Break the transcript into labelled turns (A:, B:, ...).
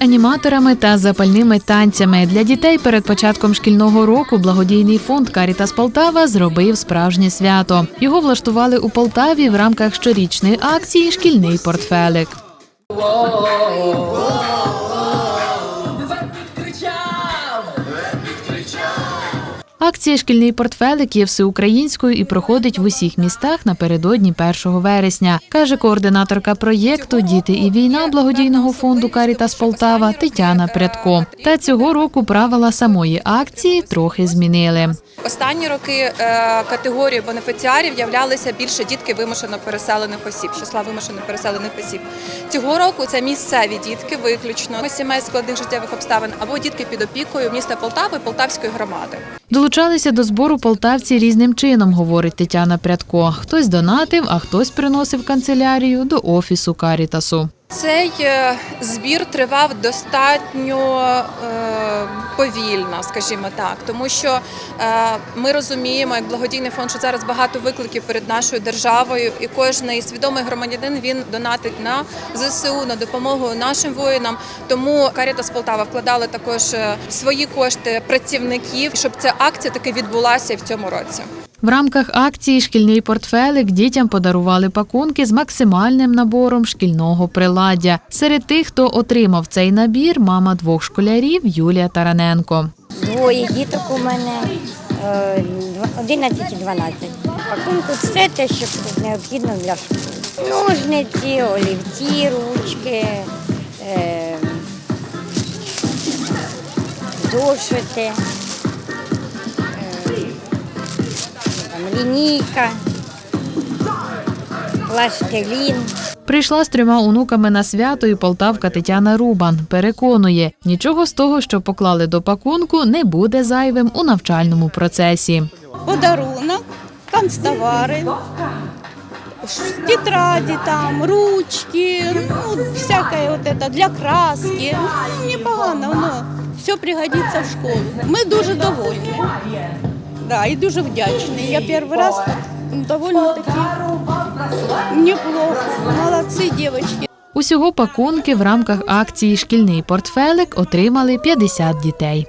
A: аніматорами та запальними танцями. Для дітей перед початком шкільного року благодійний фонд Карітас Полтава зробив справжнє свято. Його влаштували у Полтаві в рамках щорічної акції Шкільний портфелик. Акція Шкільний портфелик є всеукраїнською і проходить в усіх містах напередодні 1 вересня, каже координаторка проєкту Діти і війна благодійного фонду Карітас Полтава Тетяна Прядко. Та цього року правила самої акції трохи змінили.
B: Останні роки е, категорією бенефіціарів являлися більше дітки вимушено переселених осіб, числа вимушено переселених осіб. Цього року це місцеві дітки, виключно сімей складних життєвих обставин або дітки під опікою міста Полтави, Полтавської громади.
A: Долучалися до збору полтавці різним чином, говорить Тетяна Прядко. Хтось донатив, а хтось приносив канцелярію до офісу Карітасу.
B: Цей е, збір тривав достатньо е, повільно, скажімо так, тому що е, ми розуміємо, як благодійний фонд, що зараз багато викликів перед нашою державою, і кожний свідомий громадянин він донатить на ЗСУ на допомогу нашим воїнам. Тому Карітас Полтава вкладали також е, свої кошти працівників, щоб ця акція таки відбулася в цьому році.
A: В рамках акції Шкільний портфелик дітям подарували пакунки з максимальним набором шкільного приладдя. Серед тих, хто отримав цей набір, мама двох школярів Юлія Тараненко.
C: Двоє діток у мене, е, 11 і 12. Пакунку все те, що необхідно для школи. Ножниці, олівці, ручки, е, лінійка, пластилін.
A: Прийшла з трьома онуками на свято і полтавка Тетяна Рубан. Переконує, нічого з того, що поклали до пакунку, не буде зайвим у навчальному процесі.
D: подарунок, канцтовари, тетради там, ручки, ну, всякое вот это для краски. Ну, непогано, воно все пригодиться в школу. Ми дуже довольні. Да, і дуже вдячний. Я перший раз довольно таки неплохо. Молодці, дівчатки.
A: Усього пакунки в рамках акції Шкільний портфелик отримали 50 дітей.